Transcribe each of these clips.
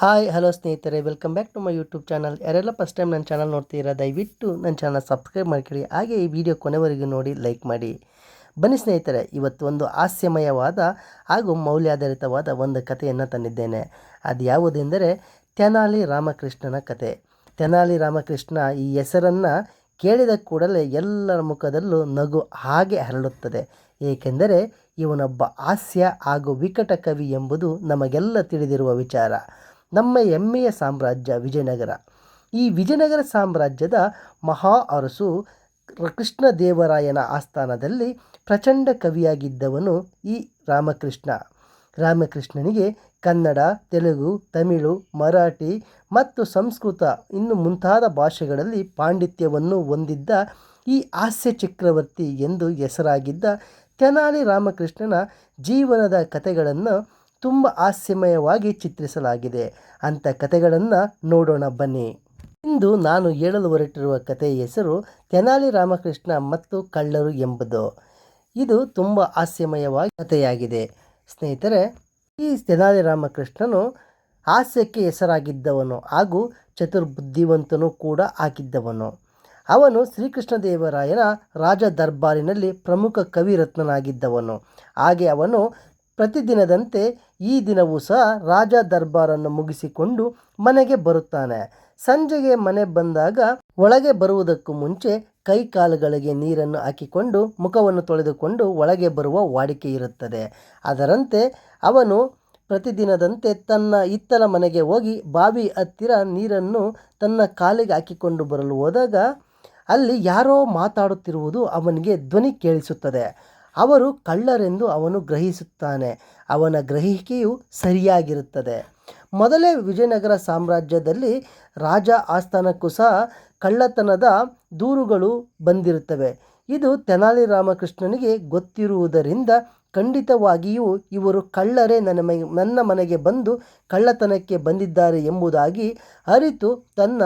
Hi, hello ಸ್ನೇಹಿತರೆ. Welcome back to my YouTube channel ಯಾರೆಲ್ಲ first time ನನ್ನ channel ನೋಡ್ತೀರಾ ದಯವಿಟ್ಟು ನನ್ನ ಚಾನಲ್ ಸಬ್ಸ್ಕ್ರೈಬ್ ಮಾಡ್ಕೊಳ್ಳಿ. ಹಾಗೆ ಈ ವಿಡಿಯೋ ಕೊನೆವರೆಗೂ ನೋಡಿ ಲೈಕ್ ಮಾಡಿ. ಬನ್ನಿ ಸ್ನೇಹಿತರೆ, ಇವತ್ತು ಒಂದು ಹಾಸ್ಯಮಯವಾದ ಹಾಗೂ ಮೌಲ್ಯಾಧಾರಿತವಾದ ಒಂದು ಕಥೆಯನ್ನು ತಂದಿದ್ದೇನೆ. ಅದು ಯಾವುದೆಂದರೆ, ತೆನಾಲಿ ರಾಮಕೃಷ್ಣನ ಕತೆ. ತೆನಾಲಿ ರಾಮಕೃಷ್ಣ ಈ ಹೆಸರನ್ನು ಕೇಳಿದ ಕೂಡಲೇ ಎಲ್ಲರ ಮುಖದಲ್ಲೂ ನಗು ಹಾಗೆ ಹರಡುತ್ತದೆ ಏಕೆಂದರೆ, ಇವನೊಬ್ಬ ಹಾಸ್ಯ ಹಾಗೂ ವಿಕಟ ಕವಿ ಎಂಬುದು ನಮಗೆಲ್ಲ ತಿಳಿದಿರುವ ವಿಚಾರ. ನಮ್ಮ ಹೆಮ್ಮೆಯ ಸಾಮ್ರಾಜ್ಯ ವಿಜಯನಗರ. ಈ ವಿಜಯನಗರ ಸಾಮ್ರಾಜ್ಯದ ಮಹಾ ಅರಸು ಕೃಷ್ಣದೇವರಾಯನ ಆಸ್ಥಾನದಲ್ಲಿ ಪ್ರಚಂಡ ಕವಿಯಾಗಿದ್ದವನು ಈ ರಾಮಕೃಷ್ಣ. ರಾಮಕೃಷ್ಣನಿಗೆ ಕನ್ನಡ, ತೆಲುಗು, ತಮಿಳು, ಮರಾಠಿ ಮತ್ತು ಸಂಸ್ಕೃತ ಇನ್ನು ಮುಂತಾದ ಭಾಷೆಗಳಲ್ಲಿ ಪಾಂಡಿತ್ಯವನ್ನು ಹೊಂದಿದ್ದ ಈ ಹಾಸ್ಯ ಚಕ್ರವರ್ತಿ ಎಂದು ಹೆಸರಾಗಿದ್ದ ತೆನಾಲಿ ರಾಮಕೃಷ್ಣನ ಜೀವನದ ಕಥೆಗಳನ್ನು ತುಂಬ ಹಾಸ್ಯಮಯವಾಗಿ ಚಿತ್ರಿಸಲಾಗಿದೆ. ಅಂತ ಕಥೆಗಳನ್ನು ನೋಡೋಣ ಬನ್ನಿ. ಇಂದು ನಾನು ಹೇಳಲು ಹೊರಟಿರುವ ಕಥೆಯ ಹೆಸರು ತೆನಾಲಿ ರಾಮಕೃಷ್ಣ ಮತ್ತು ಕಳ್ಳರು ಎಂಬುದು. ಇದು ತುಂಬ ಹಾಸ್ಯಮಯವಾಗಿ ಕಥೆಯಾಗಿದೆ. ಸ್ನೇಹಿತರೆ, ಈ ತೆನಾಲಿ ರಾಮಕೃಷ್ಣನು ಹಾಸ್ಯಕ್ಕೆ ಹೆಸರಾಗಿದ್ದವನು ಹಾಗೂ ಚತುರ್ಬುದ್ಧಿವಂತನೂ ಕೂಡ ಆಗಿದ್ದವನು. ಅವನು ಶ್ರೀಕೃಷ್ಣದೇವರಾಯನ ರಾಜ ದರ್ಬಾರಿನಲ್ಲಿ ಪ್ರಮುಖ ಕವಿರತ್ನನಾಗಿದ್ದವನು. ಹಾಗೆ ಅವನು ಪ್ರತಿದಿನದಂತೆ ಈ ದಿನವೂ ಸಹ ರಾಜ ದರ್ಬಾರನ್ನು ಮುಗಿಸಿಕೊಂಡು ಮನೆಗೆ ಬರುತ್ತಾನೆ. ಸಂಜೆಗೆ ಮನೆ ಬಂದಾಗ ಒಳಗೆ ಬರುವುದಕ್ಕೂ ಮುಂಚೆ ಕೈ ಕಾಲುಗಳಿಗೆ ನೀರನ್ನು ಹಾಕಿಕೊಂಡು ಮುಖವನ್ನು ತೊಳೆದುಕೊಂಡು ಒಳಗೆ ಬರುವ ವಾಡಿಕೆ ಇರುತ್ತದೆ. ಅದರಂತೆ ಅವನು ಪ್ರತಿದಿನದಂತೆ ತನ್ನ ಇತ್ತಲ ಮನೆಗೆ ಹೋಗಿ ಬಾವಿ ಹತ್ತಿರ ನೀರನ್ನು ತನ್ನ ಕಾಲಿಗೆ ಹಾಕಿಕೊಂಡು ಬರಲು ಹೋದಾಗ ಅಲ್ಲಿ ಯಾರೋ ಮಾತಾಡುತ್ತಿರುವುದು ಅವನಿಗೆ ಧ್ವನಿ ಕೇಳಿಸುತ್ತದೆ. ಅವರು ಕಳ್ಳರೆಂದು ಅವನು ಗ್ರಹಿಸುತ್ತಾನೆ. ಅವನ ಗ್ರಹಿಕೆಯು ಸರಿಯಾಗಿರುತ್ತದೆ. ಮೊದಲೇ ವಿಜಯನಗರ ಸಾಮ್ರಾಜ್ಯದಲ್ಲಿ ರಾಜ ಆಸ್ಥಾನಕ್ಕೂ ಸಹ ಕಳ್ಳತನದ ದೂರುಗಳು ಬಂದಿರುತ್ತವೆ. ಇದು ತೆನಾಲಿ ರಾಮಕೃಷ್ಣನಿಗೆ ಗೊತ್ತಿರುವುದರಿಂದ ಖಂಡಿತವಾಗಿಯೂ ಇವರು ಕಳ್ಳರೇ ನನ್ನ ಮೈ, ನನ್ನ ಮನೆಗೆ ಬಂದು ಕಳ್ಳತನಕ್ಕೆ ಬಂದಿದ್ದಾರೆ ಎಂಬುದಾಗಿ ಅರಿತು ತನ್ನ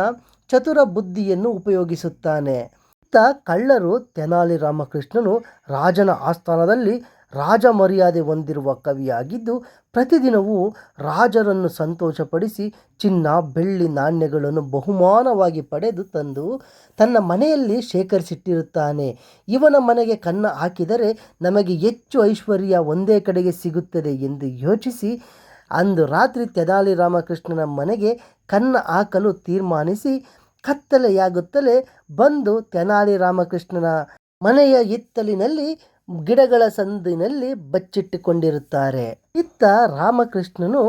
ಚತುರ ಬುದ್ಧಿಯನ್ನು ಉಪಯೋಗಿಸುತ್ತಾನೆ. ಇತ್ತ ಕಳ್ಳರು ತೆನಾಲಿ ರಾಮಕೃಷ್ಣನು ರಾಜನ ಆಸ್ಥಾನದಲ್ಲಿ ರಾಜ ಮರ್ಯಾದೆ ಹೊಂದಿರುವ ಕವಿಯಾಗಿದ್ದು, ಪ್ರತಿದಿನವೂ ರಾಜರನ್ನು ಸಂತೋಷಪಡಿಸಿ ಚಿನ್ನ, ಬೆಳ್ಳಿ, ನಾಣ್ಯಗಳನ್ನು ಬಹುಮಾನವಾಗಿ ಪಡೆದು ತಂದು ತನ್ನ ಮನೆಯಲ್ಲಿ ಶೇಖರಿಸಿಟ್ಟಿರುತ್ತಾನೆ. ಇವನ ಮನೆಗೆ ಕನ್ನ ಹಾಕಿದರೆ ನಮಗೆ ಹೆಚ್ಚು ಐಶ್ವರ್ಯ ಒಂದೇ ಕಡೆಗೆ ಸಿಗುತ್ತದೆ ಎಂದು ಯೋಚಿಸಿ ಅಂದು ರಾತ್ರಿ ತೆನಾಲಿ ರಾಮಕೃಷ್ಣನ ಮನೆಗೆ ಕನ್ನ ಹಾಕಲು ತೀರ್ಮಾನಿಸಿ ಕತ್ತಲೆಯಾಗುತ್ತಲೇ ಬಂದು ತೆನಾಲಿ ರಾಮಕೃಷ್ಣನ ಮನೆಯ ಇತ್ತಲಿನಲ್ಲಿ ಗಿಡಗಳ ಸಂದಿನಲ್ಲಿ ಬಚ್ಚಿಟ್ಟುಕೊಂಡಿರುತ್ತಾರೆ. ಇತ್ತ ರಾಮಕೃಷ್ಣನು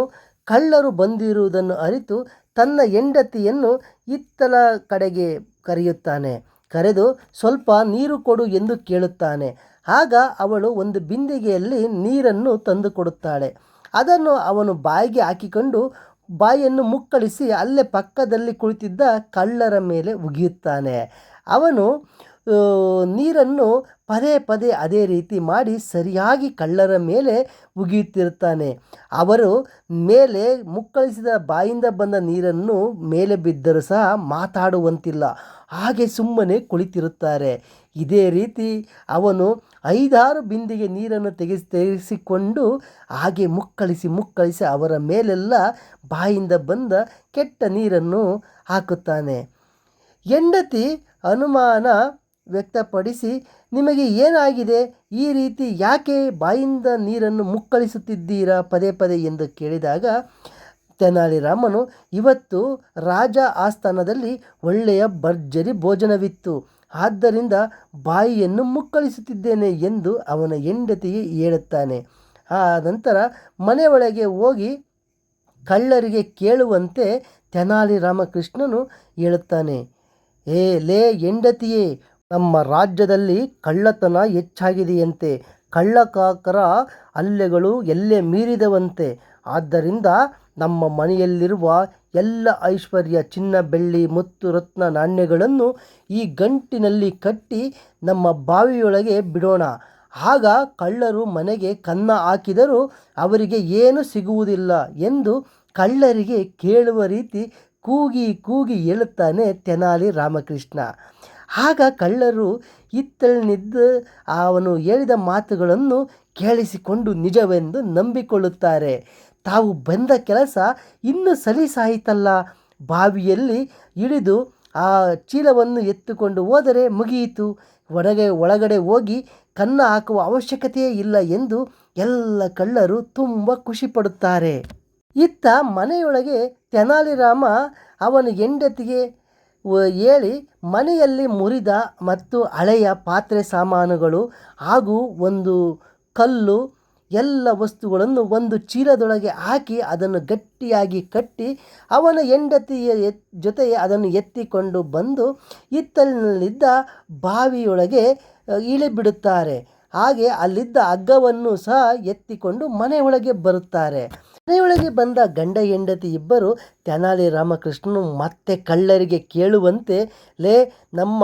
ಕಳ್ಳರು ಬಂದಿರುವುದನ್ನು ಅರಿತು ತನ್ನ ಹೆಂಡತಿಯನ್ನು ಇತ್ತಲ ಕಡೆಗೆ ಕರೆಯುತ್ತಾನೆ. ಕರೆದು, ಸ್ವಲ್ಪ ನೀರು ಕೊಡು ಎಂದು ಕೇಳುತ್ತಾನೆ. ಆಗ ಅವಳು ಒಂದು ಬಿಂದಿಗೆಯಲ್ಲಿ ನೀರನ್ನು ತಂದು ಕೊಡುತ್ತಾಳೆ ಅದನ್ನು ಅವನು ಬಾಯಿಗೆ ಹಾಕಿಕೊಂಡು ಬಾಯನ್ನು ಮುಕ್ಕಳಿಸಿ ಅಲ್ಲೇ ಪಕ್ಕದಲ್ಲಿ ಕುಳಿತಿದ್ದ ಕಳ್ಳರ ಮೇಲೆ ಉಗಿಯುತ್ತಾನೆ. ಅವನು ನೀರನ್ನು ಪದೇ ಪದೇ ಅದೇ ರೀತಿ ಮಾಡಿ ಸರಿಯಾಗಿ ಕಳ್ಳರ ಮೇಲೆ ಉಗಿಯುತ್ತಿರುತ್ತಾನೆ. ಅವರು ಮೇಲೆ ಮುಕ್ಕಳಿಸಿದ ಬಾಯಿಂದ ಬಂದ ನೀರನ್ನು ಮೇಲೆ ಬಿದ್ದರೂ ಸಹ ಮಾತಾಡುವಂತಿಲ್ಲ. ಹಾಗೆ ಸುಮ್ಮನೆ ಕುಳಿತಿರುತ್ತಾರೆ. ಇದೇ ರೀತಿ ಅವನು ಐದಾರು ಬಿಂದಿಗೆ ನೀರನ್ನು ತೆಗೆಸಿ ತೆಗೆಸಿಕೊಂಡು ಹಾಗೆ ಮುಕ್ಕಳಿಸಿ ಮುಕ್ಕಳಿಸಿ ಅವರ ಮೇಲೆಲ್ಲ ಬಾಯಿಂದ ಬಂದ ಕೆಟ್ಟ ನೀರನ್ನು ಹಾಕುತ್ತಾನೆ. ಹೆಂಡತಿ ಅನುಮಾನ ವ್ಯಕ್ತಪಡಿಸಿ, ನಿಮಗೆ ಏನಾಗಿದೆ? ಈ ರೀತಿ ಯಾಕೆ ಬಾಯಿಂದ ನೀರನ್ನು ಮುಕ್ಕಳಿಸುತ್ತಿದ್ದೀರಾ? ಪದೇ ಪದೇ ಎಂದು ಕೇಳಿದಾಗ ತೆನಾಲಿರಾಮನು ಇವತ್ತು ರಾಜ ಆಸ್ಥಾನದಲ್ಲಿ ಒಳ್ಳೆಯ ಭರ್ಜರಿ ಭೋಜನವಿತ್ತು. ಆದ್ದರಿಂದ ಬಾಯಿಯನ್ನು ಮುಕ್ಕಳಿಸುತ್ತಿದ್ದೇನೆ ಎಂದು ಅವನ ಹೆಂಡತಿಗೆ ಹೇಳುತ್ತಾನೆ. ಆ ನಂತರ ಮನೆಯೊಳಗೆ ಹೋಗಿ ಕಳ್ಳರಿಗೆ ಕೇಳುವಂತೆ ತೆನಾಲಿ ರಾಮಕೃಷ್ಣನು ಹೇಳುತ್ತಾನೆ, ಏ ಲೇ ಹೆಂಡತಿಯೇ ನಮ್ಮ ರಾಜ್ಯದಲ್ಲಿ ಕಳ್ಳತನ ಹೆಚ್ಚಾಗಿದೆಯಂತೆ. ಕಳ್ಳಕಾಕರ ಹಲ್ಲೆಗಳು ಎಲ್ಲೆ ಮೀರಿದವಂತೆ. ಆದ್ದರಿಂದ ನಮ್ಮ ಮನೆಯಲ್ಲಿರುವ ಎಲ್ಲ ಐಶ್ವರ್ಯ, ಚಿನ್ನ, ಬೆಳ್ಳಿ, ಮುತ್ತು, ರತ್ನ ನಾಣ್ಯಗಳನ್ನು ಈ ಗಂಟಿನಲ್ಲಿ ಕಟ್ಟಿ ನಮ್ಮ ಬಾವಿಯೊಳಗೆ ಬಿಡೋಣ. ಆಗ ಕಳ್ಳರು ಮನೆಗೆ ಕನ್ನ ಹಾಕಿದರೂ ಅವರಿಗೆ ಏನು ಸಿಗುವುದಿಲ್ಲ ಎಂದು ಕಳ್ಳರಿಗೆ ಕೇಳುವ ರೀತಿ ಕೂಗಿ ಕೂಗಿ ಹೇಳುತ್ತಾನೆ ತೆನಾಲಿ ರಾಮಕೃಷ್ಣ. ಆಗ ಕಳ್ಳರು ಇತ್ತಲಿನಿದ್ದು ಅವನು ಹೇಳಿದ ಮಾತುಗಳನ್ನು ಕೇಳಿಸಿಕೊಂಡು ನಿಜವೆಂದು ನಂಬಿಕೊಳ್ಳುತ್ತಾರೆ. ತಾವು ಬಂದ ಕೆಲಸ ಇನ್ನೂ ಸಲೀಸಾಯಿತಲ್ಲ. ಬಾವಿಯಲ್ಲಿ ಇಳಿದು ಆ ಚೀಲವನ್ನು ಎತ್ತುಕೊಂಡು ಹೋದರೆ ಮುಗಿಯಿತು. ಒಳಗೆ ಒಳಗಡೆ ಹೋಗಿ ಕನ್ನ ಹಾಕುವ ಅವಶ್ಯಕತೆಯೇ ಇಲ್ಲ ಎಂದು ಎಲ್ಲ ಕಳ್ಳರು ತುಂಬ ಖುಷಿಪಡುತ್ತಾರೆ. ಇತ್ತ ಮನೆಯೊಳಗೆ ತೆನಾಲಿರಾಮ ಅವನ ಹೆಂಡತಿಗೆ ಹೇಳಿ ಮನೆಯಲ್ಲಿ ಮುರಿದ ಮತ್ತು ಹಳೆಯ ಪಾತ್ರೆ ಸಾಮಾನುಗಳು ಹಾಗೂ ಒಂದು ಕಲ್ಲು ಎಲ್ಲ ವಸ್ತುಗಳನ್ನು ಒಂದು ಚೀಲದೊಳಗೆ ಹಾಕಿ ಅದನ್ನು ಗಟ್ಟಿಯಾಗಿ ಕಟ್ಟಿ ಅವನ ಹೆಂಡತಿಯ ಜೊತೆ ಅದನ್ನು ಎತ್ತಿಕೊಂಡು ಬಂದು ಹಿತ್ತಲಿನಲ್ಲಿದ್ದ ಬಾವಿಯೊಳಗೆ ಇಳಿಬಿಡುತ್ತಾರೆ. ಹಾಗೆ ಅಲ್ಲಿದ್ದ ಹಗ್ಗವನ್ನು ಸಹ ಎತ್ತಿಕೊಂಡು ಮನೆಯೊಳಗೆ ಬರುತ್ತಾರೆ. ಮನೆಯೊಳಗೆ ಬಂದ ಗಂಡ ಹೆಂಡತಿ ಇಬ್ಬರು ತೆನಾಲಿ ರಾಮಕೃಷ್ಣನು ಮತ್ತೆ ಕಳ್ಳರಿಗೆ ಕೇಳುವಂತೆ, ಲೇ, ನಮ್ಮ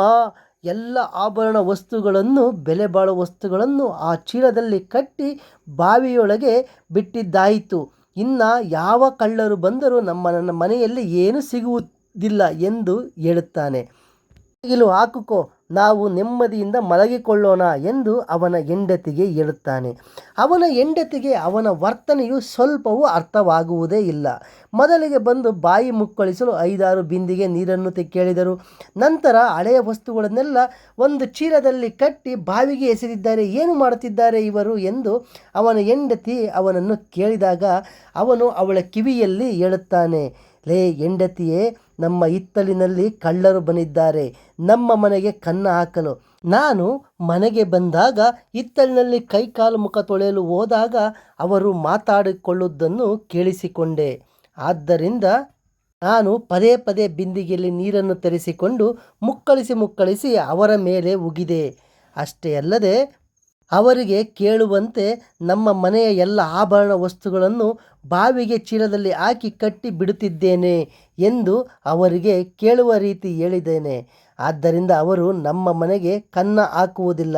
ಎಲ್ಲ ಆಭರಣ ವಸ್ತುಗಳನ್ನು, ಬೆಲೆ ಬಾಳುವ ವಸ್ತುಗಳನ್ನು ಆ ಚೀಲದಲ್ಲಿ ಕಟ್ಟಿ ಬಾವಿಯೊಳಗೆ ಬಿಟ್ಟಿದ್ದಾಯಿತು. ಇನ್ನು ಯಾವ ಕಳ್ಳರು ಬಂದರೂ ನಮ್ಮ ನನ್ನ ಮನೆಯಲ್ಲಿ ಏನು ಸಿಗುವುದಿಲ್ಲ ಎಂದು ಹೇಳುತ್ತಾನೆ. ಬಾಗಿಲು ಹಾಕುಕೋ ನಾವು ನೆಮ್ಮದಿಯಿಂದ ಮಲಗಿಕೊಳ್ಳೋಣ ಎಂದು ಅವನ ಹೆಂಡತಿಗೆ ಹೇಳುತ್ತಾನೆ. ಅವನ ಹೆಂಡತಿಗೆ ಅವನ ವರ್ತನೆಯು ಸ್ವಲ್ಪವೂ ಅರ್ಥವಾಗುವುದೇ ಇಲ್ಲ. ಮೊದಲಿಗೆ ಬಂದು ಬಾಯಿ ಮುಕ್ಕಳಿಸಲು ಐದಾರು ಬಿಂದಿಗೆ ನೀರನ್ನು ಕೇಳಿದರು. ನಂತರ ಹಳೆಯ ವಸ್ತುಗಳನ್ನೆಲ್ಲ ಒಂದು ಚೀಲದಲ್ಲಿ ಕಟ್ಟಿ ಬಾವಿಗೆ ಎಸೆದಿದ್ದಾರೆ. ಏನು ಮಾಡುತ್ತಿದ್ದಾರೆ ಇವರು ಎಂದು ಅವನ ಹೆಂಡತಿ ಅವನನ್ನು ಕೇಳಿದಾಗ ಅವನು ಅವಳ ಕಿವಿಯಲ್ಲಿ ಹೇಳುತ್ತಾನೆ. ಲೇ ಹೆಂಡತಿಯೇ, ನಮ್ಮ ಹಿತ್ತಲಿನಲ್ಲಿ ಕಳ್ಳರು ಬಂದಿದ್ದಾರೆ. ನಮ್ಮ ಮನೆಗೆ ಕನ್ನ ಹಾಕಲು. ನಾನು ಮನೆಗೆ ಬಂದಾಗ, ಹಿತ್ತಲಿನಲ್ಲಿ ಕೈಕಾಲು ಮುಖ ತೊಳೆಯಲು ಹೋದಾಗ ಅವರು ಮಾತಾಡಿಕೊಳ್ಳುವುದನ್ನು ಕೇಳಿಸಿಕೊಂಡೆ. ಆದ್ದರಿಂದ ನಾನು ಪದೇ ಪದೇ ಬಿಂದಿಗೆಯಲ್ಲಿ ನೀರನ್ನು ತರಿಸಿಕೊಂಡು ಮುಕ್ಕಳಿಸಿ ಮುಕ್ಕಳಿಸಿ ಅವರ ಮೇಲೆ ಉಗಿದೆ. ಅಷ್ಟೇ ಅಲ್ಲದೆ ಅವರಿಗೆ ಕೇಳುವಂತೆ ನಮ್ಮ ಮನೆಯ ಎಲ್ಲ ಆಭರಣ ವಸ್ತುಗಳನ್ನು ಬಾವಿಗೆ ಚೀಲದಲ್ಲಿ ಹಾಕಿ ಕಟ್ಟಿ ಬಿಡುತ್ತಿದ್ದೇನೆ ಎಂದು ಅವರಿಗೆ ಕೇಳುವ ರೀತಿ ಹೇಳಿದ್ದೇನೆ. ಆದ್ದರಿಂದ ಅವರು ನಮ್ಮ ಮನೆಗೆ ಕನ್ನ ಹಾಕುವುದಿಲ್ಲ.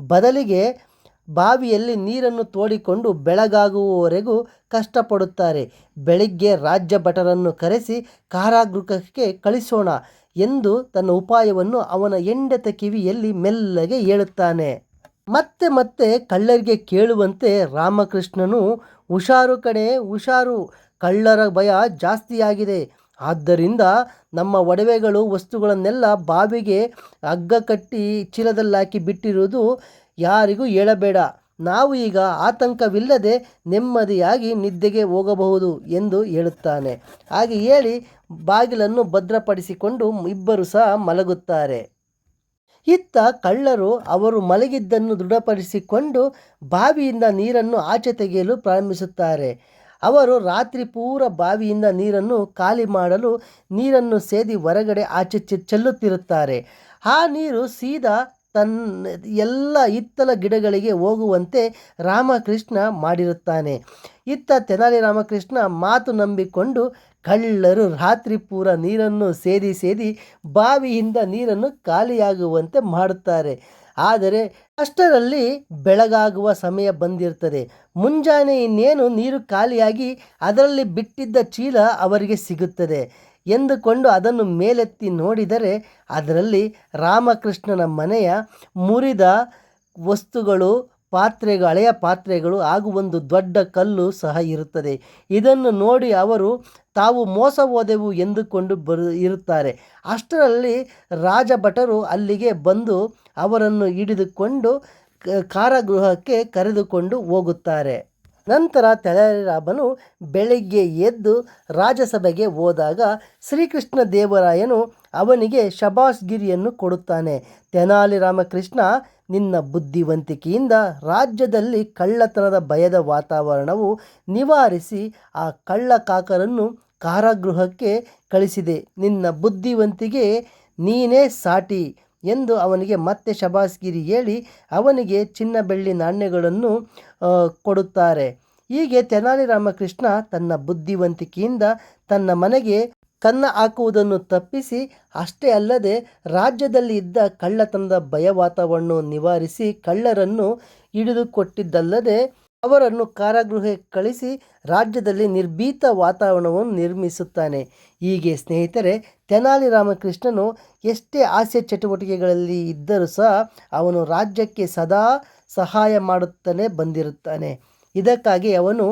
ಬದಲಿಗೆ ಬಾವಿಯಲ್ಲಿ ನೀರನ್ನು ತೋಡಿಕೊಂಡು ಬೆಳಗಾಗುವವರೆಗೂ ಕಷ್ಟಪಡುತ್ತಾರೆ. ಬೆಳಿಗ್ಗೆ ರಾಜ್ಯ ಭಟರನ್ನು ಕರೆಸಿ ಕಾರಾಗೃಹಕ್ಕೆ ಕಳಿಸೋಣ ಎಂದು ತನ್ನ ಉಪಾಯವನ್ನು ಅವನ ಹೆಂಡತ ಕಿವಿಯಲ್ಲಿ ಮೆಲ್ಲಗೆ ಹೇಳುತ್ತಾನೆ. ಮತ್ತೆ ಮತ್ತೆ ಕಳ್ಳರಿಗೆ ಕೇಳುವಂತೆ ರಾಮಕೃಷ್ಣನು, ಹುಷಾರು ಕಡೆ ಹುಷಾರು, ಕಳ್ಳರ ಭಯ ಜಾಸ್ತಿಯಾಗಿದೆ. ಆದ್ದರಿಂದ ನಮ್ಮ ಒಡವೆಗಳು ವಸ್ತುಗಳನ್ನೆಲ್ಲ ಬಾವಿಗೆ ಹಗ್ಗ ಕಟ್ಟಿ ಚೀಲದಲ್ಲಿ ಹಾಕಿ ಬಿಟ್ಟಿರುವುದು ಯಾರಿಗೂ ಹೇಳಬೇಡ. ನಾವು ಈಗ ಆತಂಕವಿಲ್ಲದೆ ನೆಮ್ಮದಿಯಾಗಿ ನಿದ್ದೆಗೆ ಹೋಗಬಹುದು ಎಂದು ಹೇಳುತ್ತಾನೆ. ಹಾಗೆ ಹೇಳಿ ಬಾಗಿಲನ್ನು ಭದ್ರಪಡಿಸಿಕೊಂಡು ಇಬ್ಬರು ಸಹ ಮಲಗುತ್ತಾರೆ. ಇತ್ತ ಕಳ್ಳರು ಅವರು ಮಲಗಿದ್ದನ್ನು ದೃಢಪಡಿಸಿಕೊಂಡು ಬಾವಿಯಿಂದ ನೀರನ್ನು ಆಚೆ ತೆಗೆಯಲು ಪ್ರಾರಂಭಿಸುತ್ತಾರೆ. ಅವರು ರಾತ್ರಿ ಪೂರ ಬಾವಿಯಿಂದ ನೀರನ್ನು ಖಾಲಿ ಮಾಡಲು ನೀರನ್ನು ಸೇದಿ ಹೊರಗಡೆ ಆಚೆ ಚೆಲ್ಲುತ್ತಿರುತ್ತಾರೆ. ಆ ನೀರು ಸೀದಾ ತನ್ನ ಎಲ್ಲ ಹಿತ್ತಲ ಗಿಡಗಳಿಗೆ ಹೋಗುವಂತೆ ರಾಮಕೃಷ್ಣ ಮಾಡಿರುತ್ತಾನೆ. ಇತ್ತ ತೆನಾಲಿ ರಾಮಕೃಷ್ಣ ಮಾತು ನಂಬಿಕೊಂಡು ಕಳ್ಳರು ರಾತ್ರಿ ಪೂರ ನೀರನ್ನು ಸೇದಿ ಸೇದಿ ಬಾವಿಯಿಂದ ನೀರನ್ನು ಖಾಲಿಯಾಗುವಂತೆ ಮಾಡುತ್ತಾರೆ. ಆದರೆ ಅಷ್ಟರಲ್ಲಿ ಬೆಳಗಾಗುವ ಸಮಯ ಬಂದಿರ್ತದೆ ಮುಂಜಾನೆ ಇನ್ನೇನು ನೀರು ಖಾಲಿಯಾಗಿ ಅದರಲ್ಲಿ ಬಿಟ್ಟಿದ್ದ ಚೀಲ ಅವರಿಗೆ ಸಿಗುತ್ತದೆ ಎಂದುಕೊಂಡು ಅದನ್ನು ಮೇಲೆತ್ತಿ ನೋಡಿದರೆ ಅದರಲ್ಲಿ ರಾಮಕೃಷ್ಣನ ಮನೆಯ ಮುರಿದ ವಸ್ತುಗಳು, ಪಾತ್ರೆಗಳು, ಹಳೆಯ ಪಾತ್ರೆಗಳು ಹಾಗೂ ಒಂದು ದೊಡ್ಡ ಕಲ್ಲು ಸಹ ಇರುತ್ತದೆ. ಇದನ್ನು ನೋಡಿ ಅವರು ತಾವು ಮೋಸ ಹೋದೆವು ಎಂದುಕೊಂಡು ಬರು, ಇರುತ್ತಾರೆ. ಅಷ್ಟರಲ್ಲಿ ರಾಜಭಟರು ಅಲ್ಲಿಗೆ ಬಂದು ಅವರನ್ನು ಹಿಡಿದುಕೊಂಡು ಕಾರಾಗೃಹಕ್ಕೆ ಕರೆದುಕೊಂಡು ಹೋಗುತ್ತಾರೆ. ನಂತರ ತೆಲರಾಬನು ಬೆಳಿಗ್ಗೆ ಎದ್ದು ರಾಜಸಭೆಗೆ ಹೋದಾಗ ಶ್ರೀಕೃಷ್ಣ ದೇವರಾಯನು ಅವನಿಗೆ ಶಬಾಸ್ಗಿರಿಯನ್ನು ಕೊಡುತ್ತಾನೆ. ತೆನಾಲಿ ರಾಮಕೃಷ್ಣ ನಿನ್ನ ಬುದ್ಧಿವಂತಿಕೆಯಿಂದ ರಾಜ್ಯದಲ್ಲಿ ಕಳ್ಳತನದ ಭಯದ ವಾತಾವರಣವು ನಿವಾರಿಸಿ ಆ ಕಳ್ಳ ಕಾಕರನ್ನು ಕಾರಾಗೃಹಕ್ಕೆ ಕಳಿಸಿದೆ. ನಿನ್ನ ಬುದ್ಧಿವಂತಿಗೆ ನೀನೇ ಸಾಟಿ ಎಂದು ಅವನಿಗೆ ಮತ್ತೆ ಶಬಾಸ್ಗಿರಿ ಹೇಳಿ ಅವನಿಗೆ ಚಿನ್ನ ಬೆಳ್ಳಿ ನಾಣ್ಯಗಳನ್ನು ಕೊಡುತ್ತಾರೆ. ಹೀಗೆ ತೆನಾಲಿ ರಾಮಕೃಷ್ಣ ತನ್ನ ಬುದ್ಧಿವಂತಿಕೆಯಿಂದ ತನ್ನ ಮನೆಗೆ ಕನ್ನ ಹಾಕುವುದನ್ನು ತಪ್ಪಿಸಿ, ಅಷ್ಟೇ ಅಲ್ಲದೆ ರಾಜ್ಯದಲ್ಲಿ ಇದ್ದ ಕಳ್ಳತನದ ಭಯ ವಾತಾವರಣವನ್ನು ನಿವಾರಿಸಿ ಕಳ್ಳರನ್ನು ಹಿಡಿದುಕೊಟ್ಟಿದ್ದಲ್ಲದೆ ಅವರನ್ನು ಕಾರಾಗೃಹಕ್ಕೆ ಕಳಿಸಿ ರಾಜ್ಯದಲ್ಲಿ ನಿರ್ಭೀತ ವಾತಾವರಣವನ್ನು ನಿರ್ಮಿಸುತ್ತಾನೆ. ಹೀಗೆ ಸ್ನೇಹಿತರೆ, ತೆನಾಲಿ ರಾಮಕೃಷ್ಣನು ಎಷ್ಟೇ ಹಾಸ್ಯ ಚಟುವಟಿಕೆಗಳಲ್ಲಿ ಇದ್ದರೂ ಸಹ ಅವನು ರಾಜ್ಯಕ್ಕೆ ಸದಾ ಸಹಾಯ ಮಾಡುತ್ತಾನೆ ಬಂದಿರುತ್ತಾನೆ. ಇದಕ್ಕಾಗಿ ಅವನು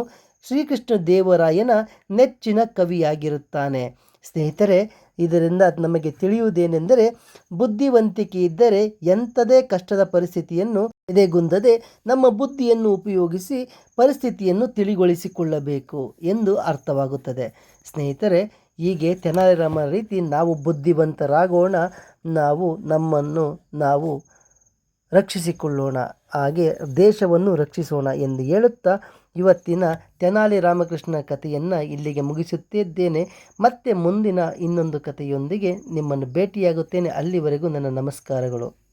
ಶ್ರೀಕೃಷ್ಣ ದೇವರಾಯನ ನೆಚ್ಚಿನ ಕವಿಯಾಗಿರುತ್ತಾನೆ. ಸ್ನೇಹಿತರೆ, ಇದರಿಂದ ನಮಗೆ ತಿಳಿಯುವುದೇನೆಂದರೆ ಬುದ್ಧಿವಂತಿಕೆ ಇದ್ದರೆ ಎಂಥದೇ ಕಷ್ಟದ ಪರಿಸ್ಥಿತಿಯನ್ನು ಎದೆಗುಂದದೆ ನಮ್ಮ ಬುದ್ಧಿಯನ್ನು ಉಪಯೋಗಿಸಿ ಪರಿಸ್ಥಿತಿಯನ್ನು ತಿಳಿಗೊಳಿಸಿಕೊಳ್ಳಬೇಕು ಎಂದು ಅರ್ಥವಾಗುತ್ತದೆ. ಸ್ನೇಹಿತರೆ, ಹೀಗೆ ತೆನಾಲಿರಾಮ ರೀತಿ ನಾವು ಬುದ್ಧಿವಂತರಾಗೋಣ, ನಾವು ನಮ್ಮನ್ನು ನಾವು ರಕ್ಷಿಸಿಕೊಳ್ಳೋಣ, ಹಾಗೆ ದೇಶವನ್ನು ರಕ್ಷಿಸೋಣ ಎಂದು ಹೇಳುತ್ತಾ ಇವತ್ತಿನ ತೆನಾಲಿ ರಾಮಕೃಷ್ಣ ಕಥೆಯನ್ನು ಇಲ್ಲಿಗೆ ಮುಗಿಸುತ್ತಿದ್ದೇನೆ. ಮತ್ತೆ ಮುಂದಿನ ಇನ್ನೊಂದು ಕಥೆಯೊಂದಿಗೆ ನಿಮ್ಮನ್ನು ಭೇಟಿಯಾಗುತ್ತೇನೆ. ಅಲ್ಲಿವರೆಗೂ ನನ್ನ ನಮಸ್ಕಾರಗಳು.